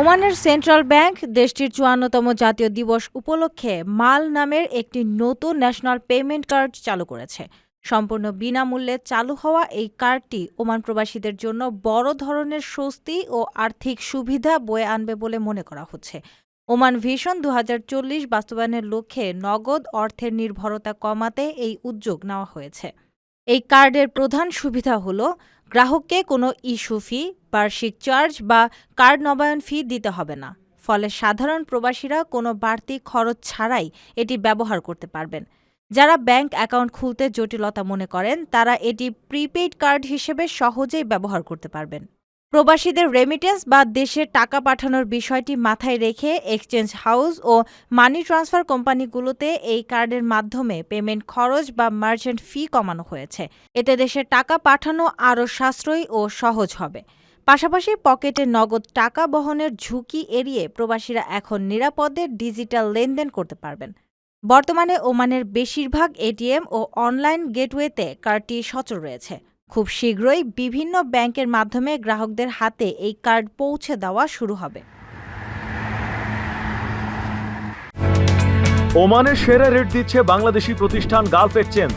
ওমানের central bank দেশটির চুয়ান্নতম জাতীয় দিবস উপলক্ষে মাল নামের একটি নতুন ন্যাশনাল পেমেন্ট কার্ড চালু করেছে। সম্পূর্ণ বিনামূল্যে চালু হওয়া এই কার্ডটি ওমান প্রবাসীদের জন্য বড় ধরনের স্বস্তি ও আর্থিক সুবিধা বয়ে আনবে বলে মনে করা হচ্ছে। ওমান ভিশন দু হাজার চল্লিশ বাস্তবায়নের লক্ষ্যে নগদ অর্থের নির্ভরতা কমাতে এই উদ্যোগ নেওয়া হয়েছে। এই কার্ডের প্রধান সুবিধা হল, গ্রাহককে কোনো ইস্যু ফি বার্ষিক চার্জ বা কার্ড নবায়ন ফি দিতে হবে না। ফলে সাধারণ প্রবাসীরা কোনো বাড়তি খরচ ছাড়াই এটি ব্যবহার করতে পারবেন। যারা ব্যাংক অ্যাকাউন্ট খুলতে জটিলতা মনে করেন, তারা এটি প্রিপেইড কার্ড হিসেবে সহজেই ব্যবহার করতে পারবেন। প্রবাসীদের রেমিটেন্স বা দেশে টাকা পাঠানোর বিষয়টি মাথায় রেখে এক্সচেঞ্জ হাউস ও মানি ট্রান্সফার কোম্পানিগুলোতে এই কার্ডের মাধ্যমে পেমেন্ট খরচ বা মার্চেন্ট ফি কমানো হয়েছে। এতে দেশে টাকা পাঠানো আরও সাশ্রয়ী ও সহজ হবে। পাশাপাশি পকেটে নগদ টাকা বহনের ঝুঁকি এড়িয়ে প্রবাসীরা এখন নিরাপদে ডিজিটাল লেনদেন করতে পারবেন। বর্তমানে ওমানের বেশিরভাগ এটিএম ও অনলাইন গেটওয়েতে কার্ডটি সচল রয়েছে। খুব শীঘ্রই বিভিন্ন ব্যাংকের মাধ্যমে গ্রাহকদের হাতে এই কার্ড পৌঁছে দেওয়া শুরু হবে। ওমানের সেরা রেট দিচ্ছে বাংলাদেশি প্রতিষ্ঠান গালফ এক্সচেঞ্জ।